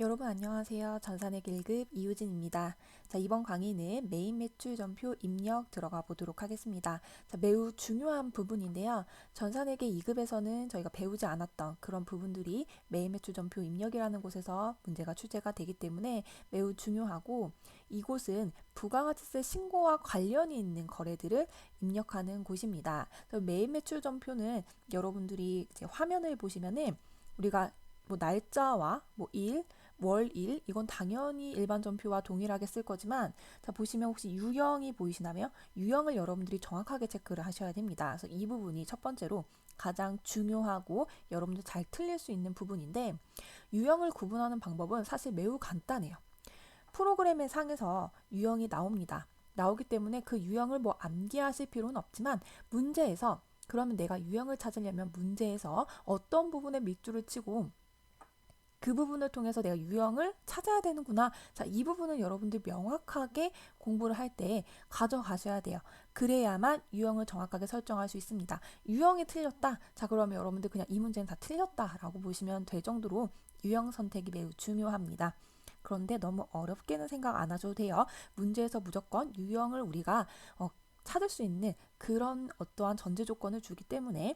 여러분 안녕하세요. 전산의 길급 이유진입니다. 자, 이번 강의는 메인 매출 전표 입력 들어가 보도록 하겠습니다. 자, 매우 중요한 부분인데요. 전산회계 2급에서는 저희가 배우지 않았던 그런 부분들이 메인 매출 전표 입력이라는 곳에서 문제가 출제가 되기 때문에 매우 중요하고 이곳은 부가가치세 신고와 관련이 있는 거래들을 입력하는 곳입니다. 메인 매출 전표는 여러분들이 화면을 보시면은 우리가 뭐 날짜와 뭐 일, 월 일 이건 당연히 일반 전표와 동일하게 쓸 거지만 자 보시면 혹시 유형이 보이시나요? 유형을 여러분들이 정확하게 체크를 하셔야 됩니다. 그래서 이 부분이 첫 번째로 가장 중요하고 여러분들 잘 틀릴 수 있는 부분인데 유형을 구분하는 방법은 사실 매우 간단해요. 프로그램의 상에서 유형이 나옵니다. 나오기 때문에 그 유형을 뭐 암기하실 필요는 없지만 문제에서 그러면 내가 유형을 찾으려면 문제에서 어떤 부분에 밑줄을 치고 그 부분을 통해서 내가 유형을 찾아야 되는구나. 자, 이 부분은 여러분들 명확하게 공부를 할 때 가져가셔야 돼요. 그래야만 유형을 정확하게 설정할 수 있습니다. 유형이 틀렸다. 자, 그러면 여러분들 그냥 이 문제는 다 틀렸다라고 보시면 될 정도로 유형 선택이 매우 중요합니다. 그런데 너무 어렵게는 생각 안 하셔도 돼요. 문제에서 무조건 유형을 우리가 어, 찾을 수 있는 그런 어떠한 전제 조건을 주기 때문에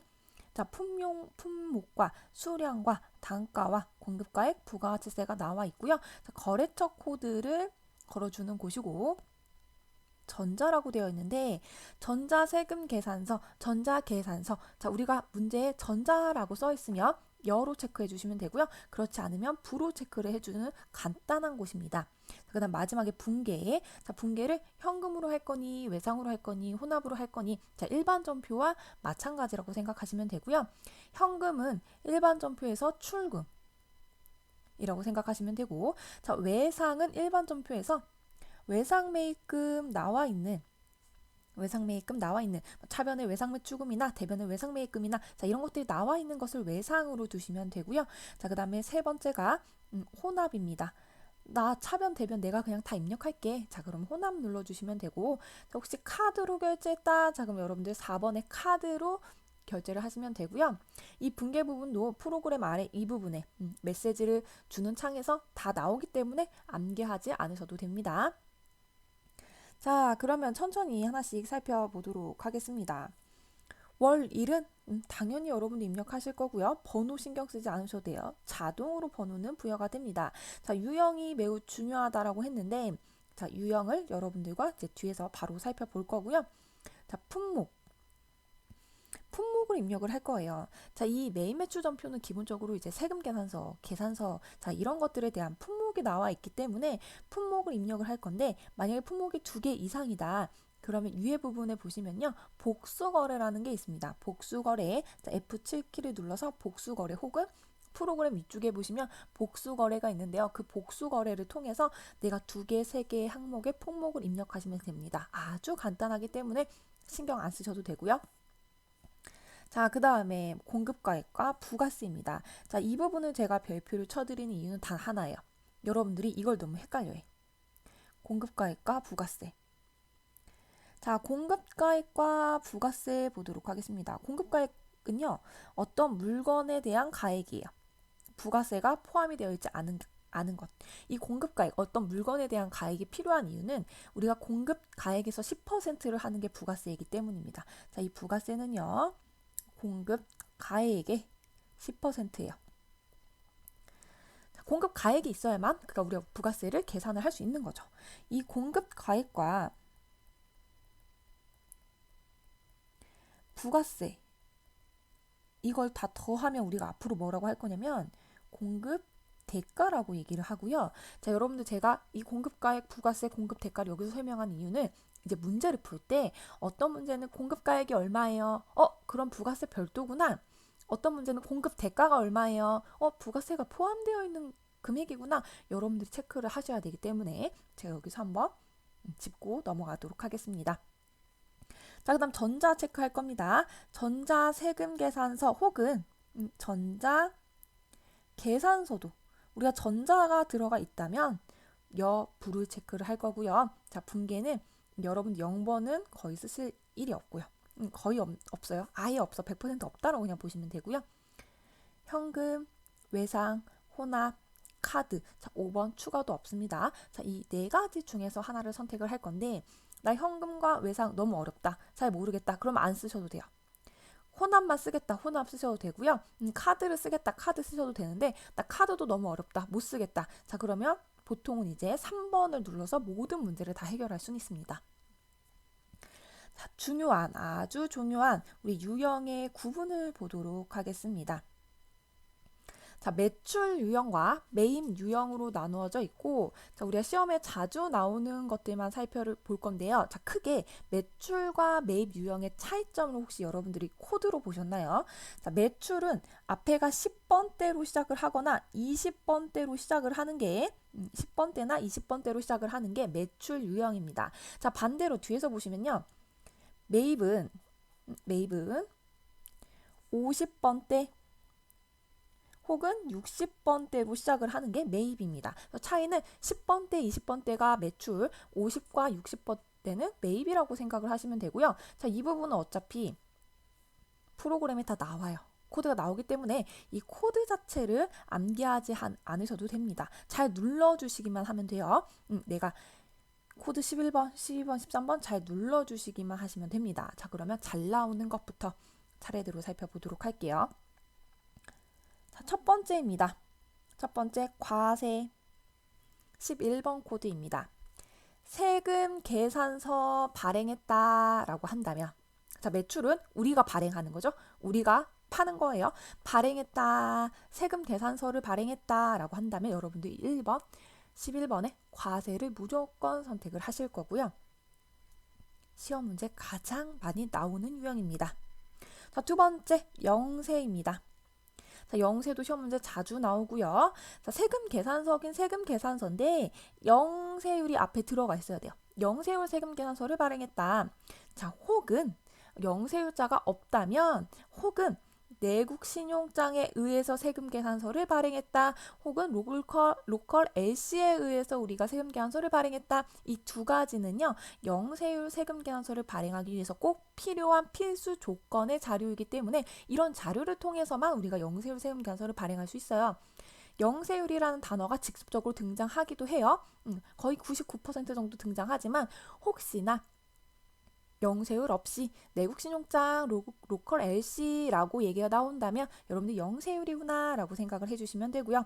자, 품용, 품목과 수량과 단가와 공급가액, 부가가치세가 나와 있고요. 자, 거래처 코드를 걸어주는 곳이고 전자라고 되어 있는데 전자세금 계산서, 전자계산서. 자, 우리가 문제에 전자라고 써 있으면 여로 체크해 주시면 되고요. 그렇지 않으면 부로 체크를 해주는 간단한 곳입니다. 그 다음 마지막에 분계. 자, 분계를 현금으로 할 거니, 외상으로 할 거니, 혼합으로 할 거니. 자, 일반 전표와 마찬가지라고 생각하시면 되고요. 현금은 일반 전표에서 출금. 이라고 생각하시면 되고, 자, 외상은 일반 전표에서 외상 매입금 나와 있는 외상매입금 나와 있는 차변의 외상매출금이나 대변의 외상매입금이나 자 이런 것들이 나와 있는 것을 외상으로 두시면 되고요. 자 그다음에 세 번째가 음, 혼합입니다. 나 차변 대변 내가 그냥 다 입력할게. 자 그럼 혼합 눌러 주시면 되고 자, 혹시 카드로 결제했다. 자 그럼 여러분들 4번에 카드로 결제를 하시면 되고요. 이 분계 부분도 프로그램 아래 이 부분에 음, 메시지를 주는 창에서 다 나오기 때문에 암기하지 않으셔도 됩니다. 자, 그러면 천천히 하나씩 살펴보도록 하겠습니다. 월 1은 음, 당연히 여러분도 입력하실 거고요. 번호 신경 쓰지 않으셔도 돼요. 자동으로 번호는 부여가 됩니다. 자, 유형이 매우 중요하다라고 했는데 자, 유형을 여러분들과 이제 뒤에서 바로 살펴볼 거고요. 자, 품목. 품목을 입력을 할 거예요. 자, 이 메인 매출 전표는 기본적으로 이제 세금 계산서, 계산서, 자, 이런 것들에 대한 품목이 나와 있기 때문에 품목을 입력을 할 건데, 만약에 품목이 두 개 이상이다. 그러면 위에 부분에 보시면요. 복수거래라는 게 있습니다. 복수거래. 자, F7키를 눌러서 복수거래 혹은 프로그램 위쪽에 보시면 복수거래가 있는데요. 그 복수거래를 통해서 내가 두 개, 세 개의 항목에 품목을 입력하시면 됩니다. 아주 간단하기 때문에 신경 안 쓰셔도 되고요. 자, 그 다음에 공급가액과 부가세입니다. 자, 이 부분을 제가 별표를 쳐드리는 이유는 단 하나예요. 여러분들이 이걸 너무 헷갈려해. 공급가액과 부가세. 자, 공급가액과 부가세 보도록 하겠습니다. 공급가액은요, 어떤 물건에 대한 가액이에요. 부가세가 포함이 되어 있지 않은 아는 것. 이 공급가액, 어떤 물건에 대한 가액이 필요한 이유는 우리가 공급 가액에서 10%를 하는 게 부가세이기 때문입니다. 자, 이 부가세는요, 공급 가액의 10%예요. 공급 가액이 있어야만 그러니까 우리가 부가세를 계산을 할 수 있는 거죠. 이 공급 가액과 부가세 이걸 다 더하면 우리가 앞으로 뭐라고 할 거냐면 공급 대가라고 얘기를 하고요. 자, 여러분들 제가 이 공급가액, 부가세, 공급 대가를 여기서 설명한 이유는 이제 문제를 풀 때 어떤 문제는 공급 가액이 얼마예요? 어, 그럼 부가세 별도구나. 어떤 문제는 공급 대가가 얼마예요? 어, 부가세가 포함되어 있는 금액이구나. 여러분들이 체크를 하셔야 되기 때문에 제가 여기서 한번 짚고 넘어가도록 하겠습니다. 자, 그 다음 전자 체크할 겁니다. 전자 세금 계산서 혹은 음, 전자 계산서도 우리가 전자가 들어가 있다면 여, 부를 체크를 할 거고요. 자, 분계는 여러분 0번은 거의 쓰실 일이 없고요. 음, 거의 없, 없어요. 아예 없어. 100% 없다라고 그냥 보시면 되고요. 현금, 외상, 혼합, 카드. 자, 5번 추가도 없습니다. 자, 이 네 가지 중에서 하나를 선택을 할 건데 나 현금과 외상 너무 어렵다. 잘 모르겠다. 그러면 안 쓰셔도 돼요. 혼합만 쓰겠다. 혼합 쓰셔도 되고요. 음, 카드를 쓰겠다. 카드 쓰셔도 되는데 나 카드도 너무 어렵다. 못 쓰겠다. 자, 그러면 보통은 이제 3번을 눌러서 모든 문제를 다 해결할 수는 있습니다. 자, 중요한 아주 중요한 우리 유형의 구분을 보도록 하겠습니다. 자, 매출 유형과 매입 유형으로 나누어져 있고, 자, 우리가 시험에 자주 나오는 것들만 살펴볼 건데요. 자, 크게 매출과 매입 유형의 차이점을 혹시 여러분들이 코드로 보셨나요? 자, 매출은 앞에가 10번대로 시작을 하거나 20번대로 시작을 하는 게 10번대나 20번대로 시작을 하는 게 매출 유형입니다. 자, 반대로 뒤에서 보시면요. 매입은 매입은 50번대 혹은 60번대로 시작을 하는 게 매입입니다. 차이는 10번대, 20번대가 매출, 50과 60번대는 매입이라고 생각을 하시면 되고요. 자, 이 부분은 어차피 프로그램에 다 나와요. 코드가 나오기 때문에 이 코드 자체를 암기하지 않으셔도 됩니다. 잘 눌러주시기만 하면 돼요. 음, 내가 코드 11번, 12번, 13번 잘 눌러주시기만 하시면 됩니다. 자, 그러면 잘 나오는 것부터 차례대로 살펴보도록 할게요. 자, 첫 번째입니다. 첫 번째 과세 11번 코드입니다. 세금 계산서 발행했다 라고 한다면 자, 매출은 우리가 발행하는 거죠. 우리가 파는 거예요. 발행했다. 세금 계산서를 발행했다 라고 한다면 여러분들 1번 11번에 과세를 무조건 선택을 하실 거고요. 시험 문제 가장 많이 나오는 유형입니다. 자, 두 번째 영세입니다. 자, 영세도 시험 문제 자주 나오고요. 자, 세금 계산서긴 세금 계산서인데 영세율이 앞에 들어가 있어야 돼요. 영세율 세금 계산서를 발행했다. 자, 혹은 영세율자가 없다면 혹은 내국 신용장에 의해서 세금 계산서를 발행했다. 혹은 로컬, 로컬 LC에 의해서 우리가 세금 계산서를 발행했다. 이 두 가지는요. 영세율 세금 계산서를 발행하기 위해서 꼭 필요한 필수 조건의 자료이기 때문에 이런 자료를 통해서만 우리가 영세율 세금 계산서를 발행할 수 있어요. 영세율이라는 단어가 직접적으로 등장하기도 해요. 음, 거의 99% 정도 등장하지만 혹시나 영세율 없이 내국 신용장 로, 로컬 LC라고 얘기가 나온다면 여러분들 영세율이구나 라고 생각을 해주시면 되고요.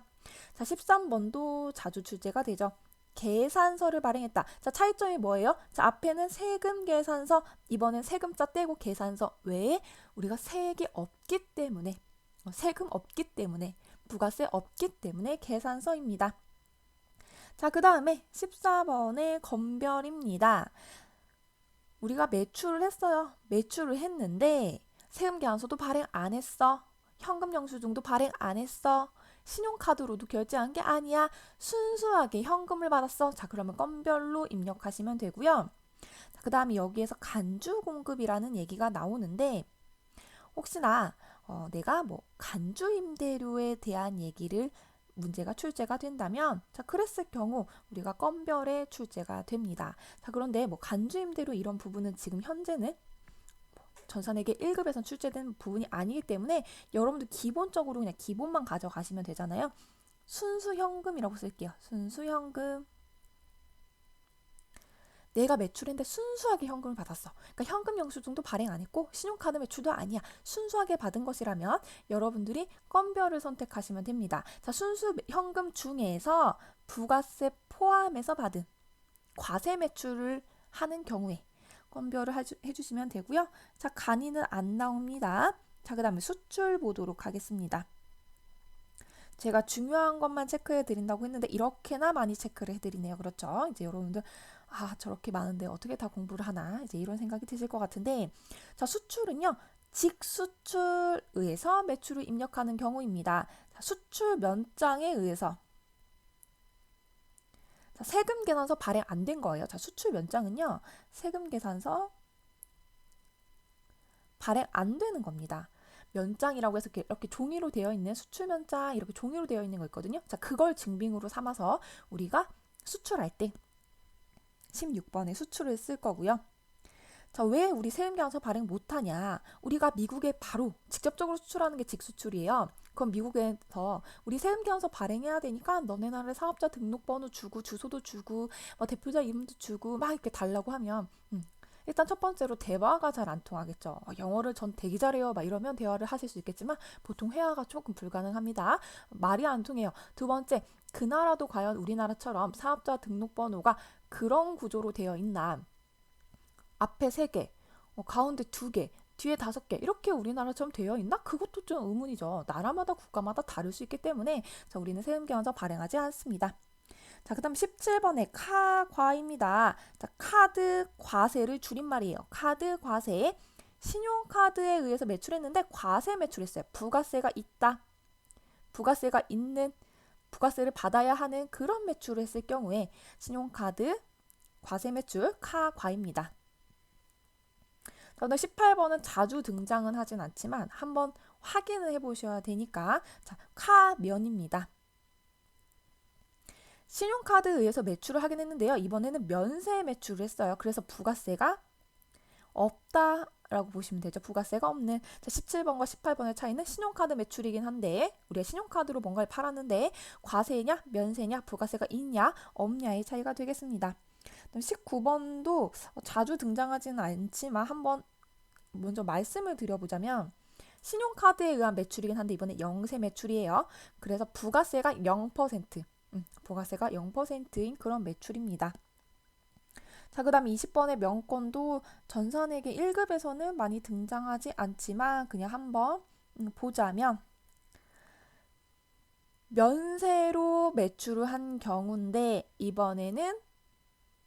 자 13번도 자주 출제가 되죠. 계산서를 발행했다. 자, 차이점이 뭐예요? 자, 앞에는 세금 계산서, 이번엔 세금자 떼고 계산서 외에 우리가 세액이 없기 때문에, 어, 세금 없기 때문에, 부가세 없기 때문에 계산서입니다. 자, 그 다음에 14번의 건별입니다. 우리가 매출을 했어요. 매출을 했는데 세금 계산서도 발행 안 했어. 현금 영수증도 발행 안 했어. 신용카드로도 결제한 게 아니야. 순수하게 현금을 받았어. 자, 그러면 건별로 입력하시면 되고요. 그 다음에 여기에서 간주 공급이라는 얘기가 나오는데 혹시나 어, 내가 뭐 간주 임대료에 대한 얘기를 문제가 출제가 된다면 자 그랬을 경우 우리가 건별에 출제가 됩니다. 자 그런데 뭐 간주임대로 이런 부분은 지금 현재는 전산에게 1급에선 출제된 부분이 아니기 때문에 여러분들 기본적으로 그냥 기본만 가져가시면 되잖아요. 순수 현금이라고 쓸게요. 순수 현금. 내가 매출인데 순수하게 현금을 받았어. 그러니까 현금 영수증도 발행 안 했고 신용카드 매출도 아니야. 순수하게 받은 것이라면 여러분들이 건별을 선택하시면 됩니다. 자, 순수 현금 중에서 부가세 포함해서 받은 과세 매출을 하는 경우에 건별을 해주시면 되고요. 자, 간이는 안 나옵니다. 자, 그 다음에 수출 보도록 하겠습니다. 제가 중요한 것만 체크해 드린다고 했는데 이렇게나 많이 체크를 해 드리네요. 그렇죠? 이제 여러분들 아, 저렇게 많은데 어떻게 다 공부를 하나? 이제 이런 생각이 드실 것 같은데, 자, 수출은요, 직수출 의해서 매출을 입력하는 경우입니다. 자, 수출 면장에 의해서 자, 세금 계산서 발행 안 된 거예요. 자, 수출 면장은요, 세금 계산서 발행 안 되는 겁니다. 면장이라고 해서 이렇게, 이렇게 종이로 되어 있는 수출 면장 이렇게 종이로 되어 있는 거 있거든요. 자, 그걸 증빙으로 삼아서 우리가 수출할 때 16번에 수출을 쓸 거고요. 자, 왜 우리 세금계산서 발행 못하냐? 우리가 미국에 바로 직접적으로 수출하는 게 직수출이에요. 그럼 미국에서 우리 세금계산서 발행해야 되니까 너네 나라의 사업자 등록번호 주고 주소도 주고 뭐 대표자 이름도 주고 막 이렇게 달라고 하면 음, 일단 첫 번째로 대화가 잘 안 통하겠죠. 어, 영어를 전 되게 잘해요. 막 이러면 대화를 하실 수 있겠지만 보통 회화가 조금 불가능합니다. 말이 안 통해요. 두 번째, 그 나라도 과연 우리나라처럼 사업자 등록번호가 그런 구조로 되어 있나? 앞에 세 개, 어, 가운데 두 개, 뒤에 다섯 개 이렇게 우리나라처럼 되어 있나? 그것도 좀 의문이죠. 나라마다 국가마다 다를 수 있기 때문에 자, 우리는 세금계산서 발행하지 않습니다. 자, 그다음 17번에 카과입니다. 자, 카드 과세를 줄임말이에요. 카드 과세. 신용카드에 의해서 매출했는데 과세 매출했어요. 부가세가 있다. 부가세가 있는 부가세를 받아야 하는 그런 매출을 했을 경우에 신용카드 과세 매출 카과입니다. 그다음 18번은 자주 등장은 하진 않지만 한번 확인을 해 보셔야 되니까 자, 카면입니다. 신용카드에 의해서 매출을 하긴 했는데요. 이번에는 면세 매출을 했어요. 그래서 부가세가 없다 라고 보시면 되죠. 부가세가 없는. 자, 17번과 18번의 차이는 신용카드 매출이긴 한데 우리가 신용카드로 뭔가를 팔았는데 과세냐, 면세냐, 부가세가 있냐, 없냐의 차이가 되겠습니다. 19번도 자주 등장하지는 않지만 한번 먼저 말씀을 드려보자면 신용카드에 의한 매출이긴 한데 이번에 영세 매출이에요. 그래서 부가세가 0%, 음, 부가세가 0%인 그런 매출입니다. 자, 그 다음 20번의 명권도 전산회계 1급에서는 많이 등장하지 않지만 그냥 한번 음, 보자면 면세로 매출을 한 경우인데 이번에는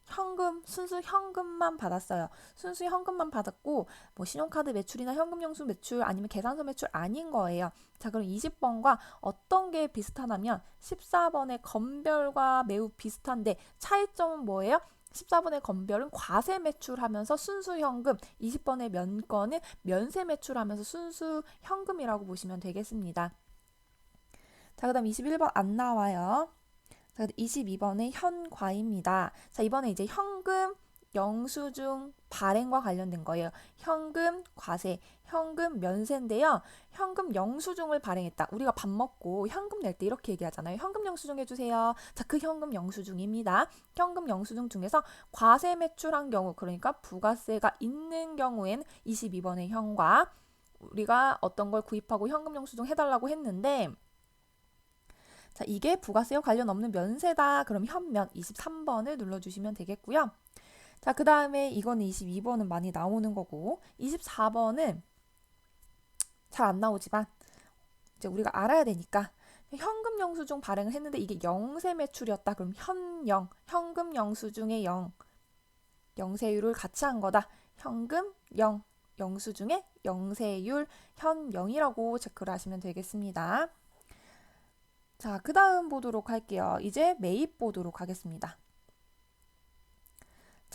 현금 순수 현금만 받았어요. 순수 현금만 받았고 뭐 신용카드 매출이나 현금 영수 매출 아니면 계산서 매출 아닌 거예요. 자, 그럼 20번과 어떤 게 비슷하냐면 14번의 건별과 매우 비슷한데 차이점은 뭐예요? 14번의 건별은 과세 매출하면서 순수 현금, 20번의 면건은 면세 매출하면서 순수 현금이라고 보시면 되겠습니다. 자, 그다음 21번 안 나와요. 자, 22번의 현과입니다. 자, 이번에 이제 현금 영수증 발행과 관련된 거예요. 현금 과세, 현금 면세인데요. 현금 영수증을 발행했다. 우리가 밥 먹고 현금 낼 때 이렇게 얘기하잖아요. 현금 영수증 해주세요. 자, 그 현금 영수증입니다. 현금 영수증 중에서 과세 매출한 경우, 그러니까 부가세가 있는 경우엔 22번의 현과 우리가 어떤 걸 구입하고 현금 영수증 해달라고 했는데 자, 이게 부가세와 관련 없는 면세다. 그럼 현면 23번을 눌러주시면 되겠고요. 자, 그 다음에 이거는 22번은 많이 나오는 거고 24번은 잘 안 나오지만 이제 우리가 알아야 되니까 현금 영수증 발행을 했는데 이게 영세 매출이었다. 그럼 현영, 현금 영수증의 영, 영세율을 같이 한 거다. 현금 영, 영수증의 영세율 현영이라고 체크를 하시면 되겠습니다. 자, 그 다음 보도록 할게요. 이제 매입 보도록 하겠습니다.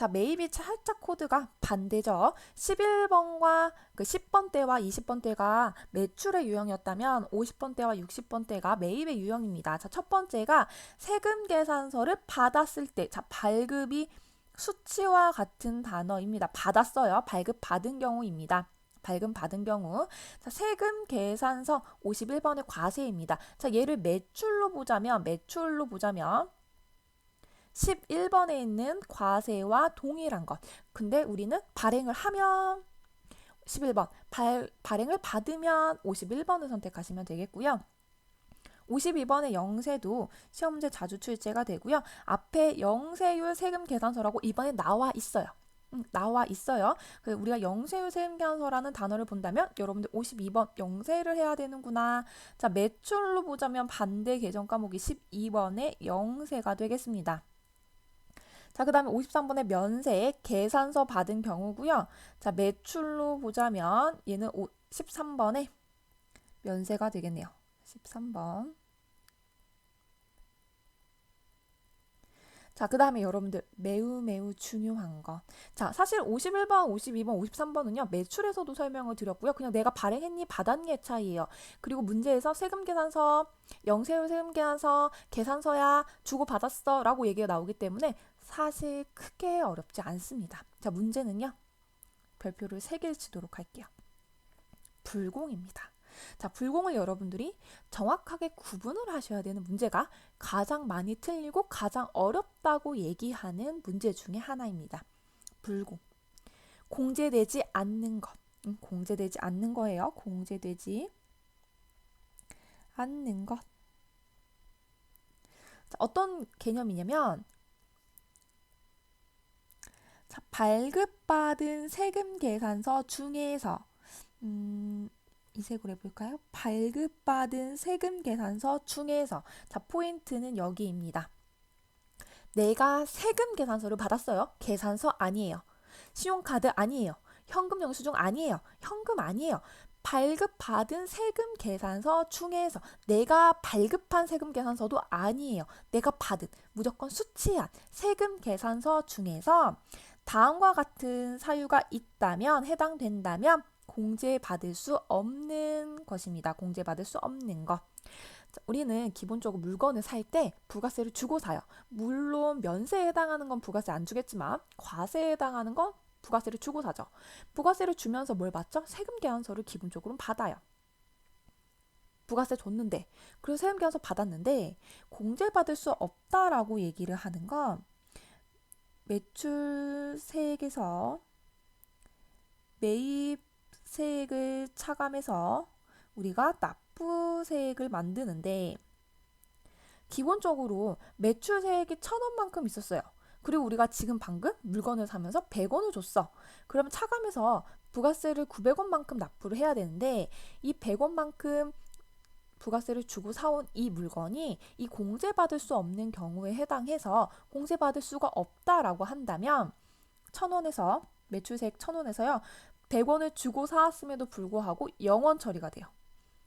자, 매입이 살짝 코드가 반대죠. 11번과 그 10번대와 20번대가 매출의 유형이었다면 50번대와 60번대가 매입의 유형입니다. 자, 첫 번째가 세금 계산서를 받았을 때, 자, 발급이 수치와 같은 단어입니다. 받았어요. 발급 받은 경우입니다. 발금 받은 경우 자, 세금 계산서 51번의 과세입니다. 자, 얘를 매출로 보자면 매출로 보자면 11번에 있는 과세와 동일한 것. 근데 우리는 발행을 하면 11번, 발, 발행을 받으면 51번을 선택하시면 되겠고요. 52번의 영세도 시험제 자주 출제가 되고요. 앞에 영세율 세금 계산서라고 이번에 나와 있어요. 음, 나와 있어요. 그 우리가 영세율 세금 계산서라는 단어를 본다면 여러분들 52번 영세를 해야 되는구나. 자, 매출로 보자면 반대 계정 과목이 12번의 영세가 되겠습니다. 자, 그 다음에 53번의 면세 계산서 받은 경우고요. 자, 매출로 보자면 얘는 13번의 면세가 되겠네요. 13번. 자, 그 다음에 여러분들 매우 매우 중요한 거. 자, 사실 51번, 52번, 53번은요. 매출에서도 설명을 드렸고요. 그냥 내가 발행했니 받았니의 차이예요. 그리고 문제에서 세금 계산서, 영세율 세금 계산서, 계산서야 주고 받았어 라고 얘기가 나오기 때문에 사실 크게 어렵지 않습니다. 자, 문제는요. 별표를 3개를 치도록 할게요. 불공입니다. 자, 불공을 여러분들이 정확하게 구분을 하셔야 되는 문제가 가장 많이 틀리고 가장 어렵다고 얘기하는 문제 중에 하나입니다. 불공. 공제되지 않는 것. 음, 공제되지 않는 거예요. 공제되지 않는 것. 자, 어떤 개념이냐면 자, 발급받은 세금 계산서 중에서 음, 이 색으로 해볼까요? 발급받은 세금 계산서 중에서 자 포인트는 여기입니다. 내가 세금 계산서를 받았어요. 계산서 아니에요. 신용카드 아니에요. 현금 영수증 아니에요. 현금 아니에요. 발급받은 세금 계산서 중에서 내가 발급한 세금 계산서도 아니에요. 내가 받은 무조건 수치한 세금 계산서 중에서 다음과 같은 사유가 있다면 해당된다면 공제받을 수 없는 것입니다. 공제받을 수 없는 것. 우리는 기본적으로 물건을 살 때 부가세를 주고 사요. 물론 면세에 해당하는 건 부가세 안 주겠지만 과세에 해당하는 건 부가세를 주고 사죠. 부가세를 주면서 뭘 받죠? 세금 계산서를 기본적으로 받아요. 부가세 줬는데 그래서 세금 계산서 받았는데 공제받을 수 없다라고 얘기를 하는 건 매출 세액에서 매입 세액을 차감해서 우리가 납부 세액을 만드는데 기본적으로 매출 세액이 천 원만큼 있었어요. 그리고 우리가 지금 방금 물건을 사면서 100원을 줬어. 그러면 차감해서 부가세를 900원만큼 납부를 해야 되는데 이 100원만큼 부가세를 주고 사온 이 물건이 이 공제받을 수 없는 경우에 해당해서 공제받을 수가 없다라고 한다면 천원에서 매출세액 천원에서요 100원을 주고 사왔음에도 불구하고 0원 처리가 돼요.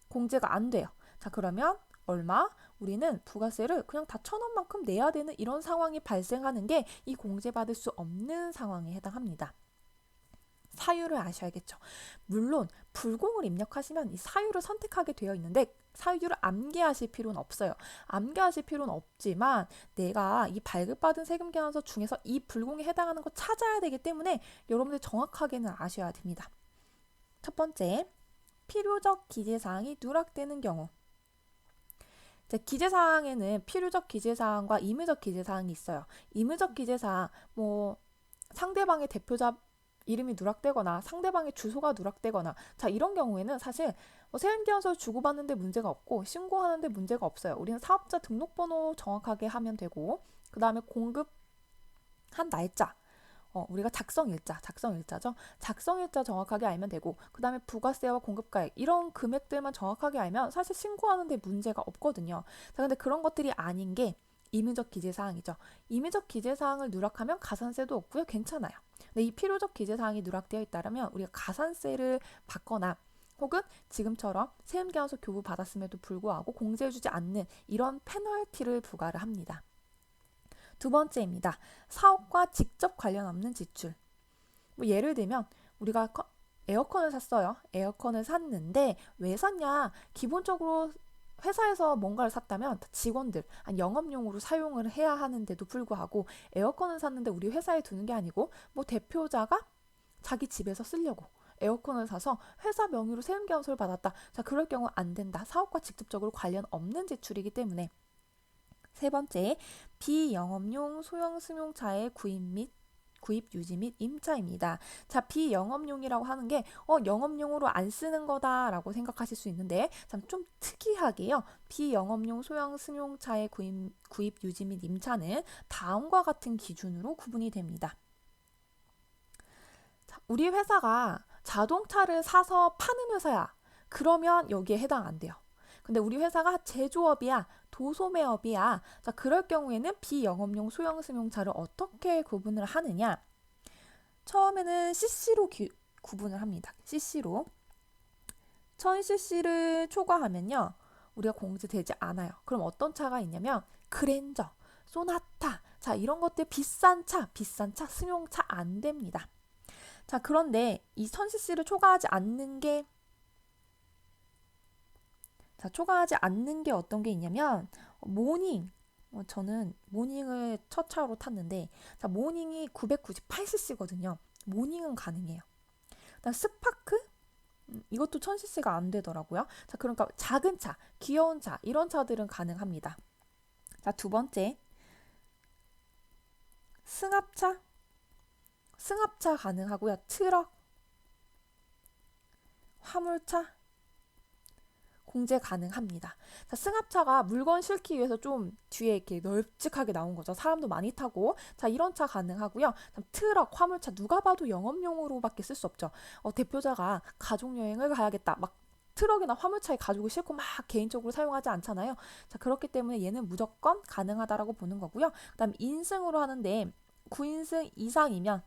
공제가 안 돼요. 자 그러면 얼마? 우리는 부가세를 그냥 다 천 원만큼 내야 되는 이런 상황이 발생하는 게 이 공제받을 수 없는 상황에 해당합니다. 사유를 아셔야겠죠. 물론 불공을 입력하시면 이 사유를 선택하게 되어 있는데 사유를 암기하실 필요는 없어요. 암기하실 필요는 없지만 내가 이 발급받은 세금 계산서 중에서 이 불공에 해당하는 거 찾아야 되기 때문에 여러분들 정확하게는 아셔야 됩니다. 첫 번째, 필요적 기재사항이 누락되는 경우. 기재사항에는 필요적 기재사항과 임의적 기재사항이 있어요. 임의적 기재사항, 뭐 상대방의 대표자 이름이 누락되거나 상대방의 주소가 누락되거나 자 이런 경우에는 사실 뭐 세금계산서 주고받는데 문제가 없고 신고하는데 문제가 없어요. 우리는 사업자 등록번호 정확하게 하면 되고 그 다음에 공급한 날짜 어, 우리가 작성 일자, 작성 일자죠. 작성 일자 정확하게 알면 되고, 그 다음에 부가세와 공급가액, 이런 금액들만 정확하게 알면 사실 신고하는데 문제가 없거든요. 자, 근데 그런 것들이 아닌 게 임의적 기재사항이죠. 임의적 기재사항을 누락하면 가산세도 없고요. 괜찮아요. 근데 이 필요적 기재사항이 누락되어 있다면 우리가 가산세를 받거나 혹은 지금처럼 세금계산서 교부 받았음에도 불구하고 공제해주지 않는 이런 페널티를 부과를 합니다. 두 번째입니다. 사업과 직접 관련 없는 지출. 뭐 예를 들면 우리가 에어컨을 샀어요. 에어컨을 샀는데 왜 샀냐? 기본적으로 회사에서 뭔가를 샀다면 직원들 영업용으로 사용을 해야 하는데도 불구하고 에어컨을 샀는데 우리 회사에 두는 게 아니고 뭐 대표자가 자기 집에서 쓰려고 에어컨을 사서 회사 명의로 세금계산서를 받았다. 자, 그럴 경우 안 된다. 사업과 직접적으로 관련 없는 지출이기 때문에 세 번째, 비영업용 소형 승용차의 구입 및 구입 유지 및 임차입니다. 자, 비영업용이라고 하는 게 어, 영업용으로 안 쓰는 거다라고 생각하실 수 있는데 참 좀 특이하게요. 비영업용 소형 승용차의 구입, 구입 유지 및 임차는 다음과 같은 기준으로 구분이 됩니다. 자, 우리 회사가 자동차를 사서 파는 회사야. 그러면 여기에 해당 안 돼요. 근데 우리 회사가 제조업이야, 도소매업이야. 자, 그럴 경우에는 비영업용 소형 승용차를 어떻게 구분을 하느냐? 처음에는 CC로 기, 구분을 합니다. CC로. 1000cc를 초과하면요. 우리가 공제되지 않아요. 그럼 어떤 차가 있냐면 그랜저, 소나타. 자, 이런 것들 비싼 차, 비싼 차, 승용차 안 됩니다. 자, 그런데 이 1000cc를 초과하지 않는 게 자, 초과하지 않는 게 어떤 게 있냐면 모닝 어, 저는 모닝을 첫 차로 탔는데 자, 모닝이 998cc거든요. 모닝은 가능해요. 그다음 스파크 음, 이것도 1000cc가 안 되더라고요. 자, 그러니까 작은 차, 귀여운 차, 이런 차들은 가능합니다. 자, 두 번째. 승합차. 승합차 가능하고요. 트럭, 화물차, 공제 가능합니다. 자, 승합차가 물건 싣기 위해서 좀 뒤에 이렇게 널찍하게 나온 거죠. 사람도 많이 타고. 자, 이런 차 가능하고요. 트럭, 화물차 누가 봐도 영업용으로밖에 쓸 수 없죠. 어, 대표자가 가족 여행을 가야겠다. 막 트럭이나 화물차에 가지고 싣고 막 개인적으로 사용하지 않잖아요. 자, 그렇기 때문에 얘는 무조건 가능하다라고 보는 거고요. 그다음 인승으로 하는데 9인승 이상이면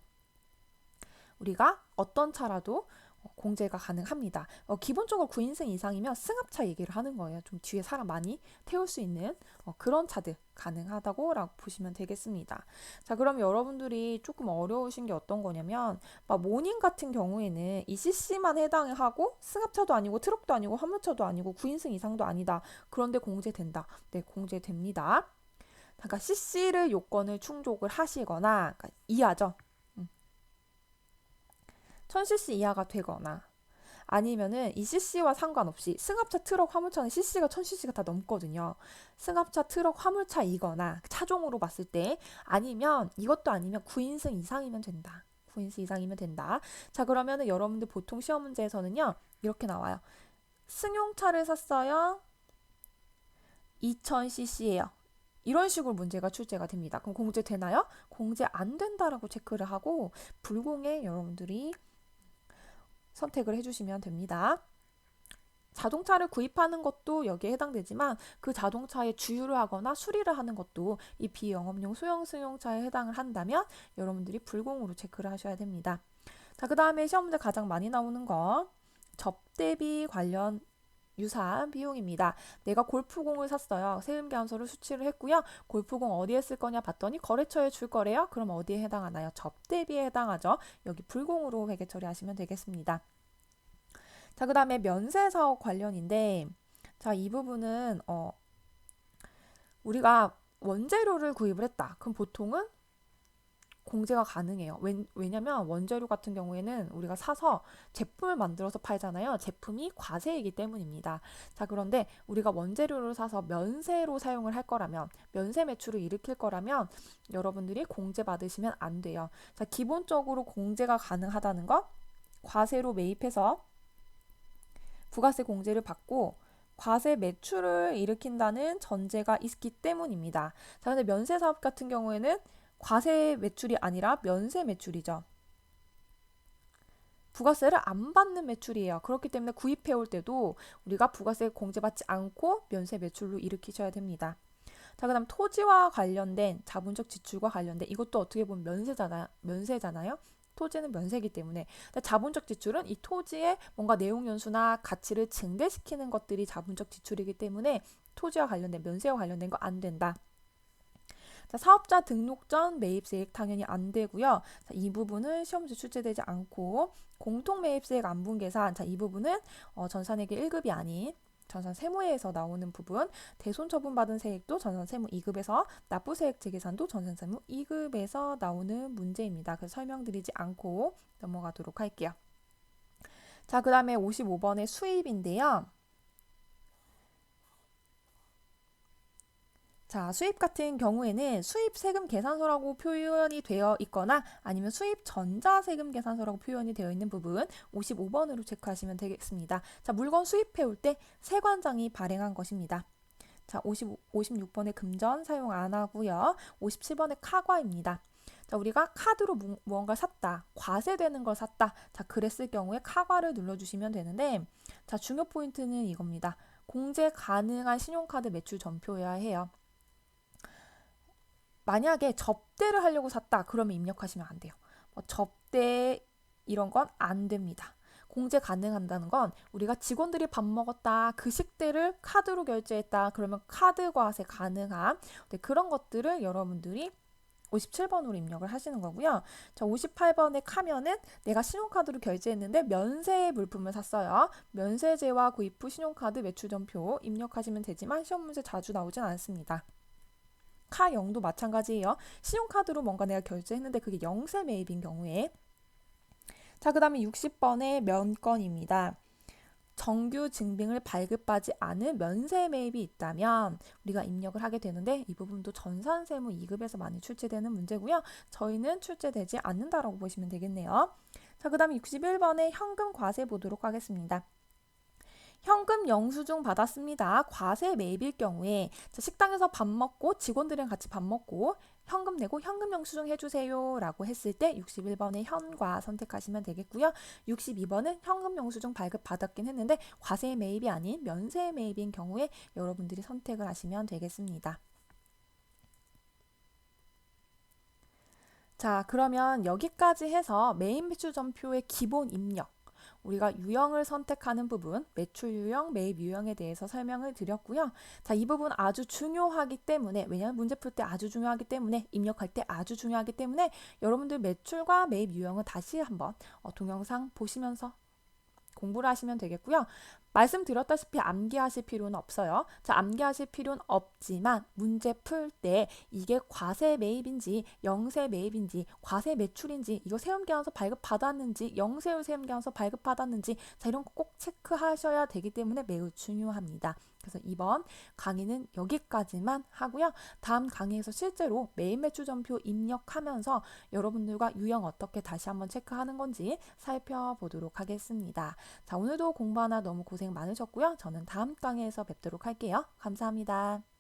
우리가 어떤 차라도 공제가 가능합니다. 어, 기본적으로 9인승 이상이면 승합차 얘기를 하는 거예요. 좀 뒤에 사람 많이 태울 수 있는 어, 그런 차들 가능하다고 보시면 되겠습니다. 자, 그럼 여러분들이 조금 어려우신 게 어떤 거냐면 막 모닝 같은 경우에는 이 CC만 해당하고 승합차도 아니고 트럭도 아니고 화물차도 아니고 9인승 이상도 아니다. 그런데 공제된다. 네, 공제됩니다. 그러니까 CC를 요건을 충족을 하시거나 그러니까 이하죠. 1000cc 이하가 되거나 아니면은 이 cc와 상관없이 승합차, 트럭, 화물차는 cc가 1000cc가 다 넘거든요. 승합차, 트럭, 화물차이거나 차종으로 봤을 때 아니면 이것도 아니면 9인승 이상이면 된다. 9인승 이상이면 된다. 자, 그러면은 여러분들 보통 시험 문제에서는요. 이렇게 나와요. 승용차를 샀어요. 2000cc예요. 이런 식으로 문제가 출제가 됩니다. 그럼 공제 되나요? 공제 안 된다라고 체크를 하고 불공에 여러분들이 선택을 해주시면 됩니다. 자동차를 구입하는 것도 여기에 해당되지만 그 자동차의 주유를 하거나 수리를 하는 것도 이 비영업용 소형 승용차에 해당을 한다면 여러분들이 불공으로 체크를 하셔야 됩니다. 자, 그 다음에 시험 문제 가장 많이 나오는 거 접대비 관련 유사한 비용입니다. 내가 골프공을 샀어요. 세금계산서를 수취를 했고요. 골프공 어디에 쓸 거냐 봤더니 거래처에 줄 거래요. 그럼 어디에 해당하나요? 접대비에 해당하죠. 여기 불공으로 회계 처리하시면 되겠습니다. 자, 그 다음에 면세 사업 관련인데 자, 이 부분은 어, 우리가 원재료를 구입을 했다. 그럼 보통은 공제가 가능해요. 왜, 냐면 원재료 같은 경우에는 우리가 사서 제품을 만들어서 팔잖아요. 제품이 과세이기 때문입니다. 자, 그런데 우리가 원재료를 사서 면세로 사용을 할 거라면, 면세 매출을 일으킬 거라면 여러분들이 공제 받으시면 안 돼요. 자, 기본적으로 공제가 가능하다는 것, 과세로 매입해서 부가세 공제를 받고 과세 매출을 일으킨다는 전제가 있기 때문입니다. 자, 근데 면세 사업 같은 경우에는 과세 매출이 아니라 면세 매출이죠. 부가세를 안 받는 매출이에요. 그렇기 때문에 구입해 올 때도 우리가 부가세 공제받지 않고 면세 매출로 일으키셔야 됩니다. 자, 그다음 토지와 관련된 자본적 지출과 관련된 이것도 어떻게 보면 면세잖아, 면세잖아요. 토지는 면세기 때문에 자본적 지출은 이 토지의 뭔가 내용 연수나 가치를 증대시키는 것들이 자본적 지출이기 때문에 토지와 관련된 면세와 관련된 거 안 된다. 자, 사업자 등록 전 매입세액 당연히 안 되고요. 자, 이 부분은 시험지 출제되지 않고 공통 매입세액 안분 계산. 자, 이 부분은 어, 전산액의 1급이 아닌 전산 세무에서 나오는 부분, 대손 처분받은 세액도 전산 세무 2급에서 납부 세액 재계산도 전산 세무 2급에서 나오는 문제입니다. 그래서 설명드리지 않고 넘어가도록 할게요. 자, 그 다음에 55번의 수입인데요. 자, 수입 같은 경우에는 수입 세금 계산서라고 표현이 되어 있거나 아니면 수입 전자 세금 계산서라고 표현이 되어 있는 부분 55번으로 체크하시면 되겠습니다. 자, 물건 수입해 올 때 세관장이 발행한 것입니다. 자, 50, 56번의 금전 사용 안 하고요. 57번의 카과입니다. 자, 우리가 카드로 무, 무언가 샀다. 과세되는 걸 샀다. 자, 그랬을 경우에 카과를 눌러주시면 되는데, 자, 중요 포인트는 이겁니다. 공제 가능한 신용카드 매출 전표여야 해요. 만약에 접대를 하려고 샀다. 그러면 입력하시면 안 돼요. 뭐 접대 이런 건 안 됩니다. 공제 가능한다는 건 우리가 직원들이 밥 먹었다. 그 식대를 카드로 결제했다. 그러면 카드 과세 가능함. 네, 그런 것들을 여러분들이 57번으로 입력을 하시는 거고요. 자, 58번에 카면은 내가 신용카드로 결제했는데 면세 물품을 샀어요. 면세제와 구입 후 신용카드 매출 전표 입력하시면 되지만 시험 문제 자주 나오진 않습니다. 카0도 마찬가지예요. 신용카드로 뭔가 내가 결제했는데 그게 영세 매입인 경우에 자, 그 다음에 60번의 면건입니다. 정규 증빙을 발급하지 않은 면세 매입이 있다면 우리가 입력을 하게 되는데 이 부분도 전산세무 2급에서 많이 출제되는 문제고요. 저희는 출제되지 않는다라고 보시면 되겠네요. 자, 그 다음에 61번에 현금 과세 보도록 하겠습니다. 현금 영수증 받았습니다. 과세 매입일 경우에 자, 식당에서 밥 먹고 직원들이랑 같이 밥 먹고 현금 내고 현금 영수증 해주세요 라고 했을 때 61번에 현과 선택하시면 되겠고요. 62번은 현금 영수증 발급 받았긴 했는데 과세 매입이 아닌 면세 매입인 경우에 여러분들이 선택을 하시면 되겠습니다. 자, 그러면 여기까지 해서 메인 매출 전표의 기본 입력 우리가 유형을 선택하는 부분, 매출 유형, 매입 유형에 대해서 설명을 드렸고요. 자, 이 부분 아주 중요하기 때문에, 왜냐하면 문제 풀 때 아주 중요하기 때문에, 입력할 때 아주 중요하기 때문에, 여러분들 매출과 매입 유형을 다시 한번 어, 동영상 보시면서 공부를 하시면 되겠고요. 말씀드렸다시피 암기하실 필요는 없어요. 자, 암기하실 필요는 없지만 문제 풀 때 이게 과세 매입인지 영세 매입인지 과세 매출인지 이거 세움계약서 발급 받았는지 영세율 세움계약서 발급 받았는지 자 이런 거 꼭 체크하셔야 되기 때문에 매우 중요합니다. 그래서 이번 강의는 여기까지만 하고요. 다음 강의에서 실제로 매일 매출 전표 입력하면서 여러분들과 유형 어떻게 다시 한번 체크하는 건지 살펴보도록 하겠습니다. 자, 오늘도 공부 하나 너무 고생 많으셨고요. 저는 다음 강의에서 뵙도록 할게요. 감사합니다.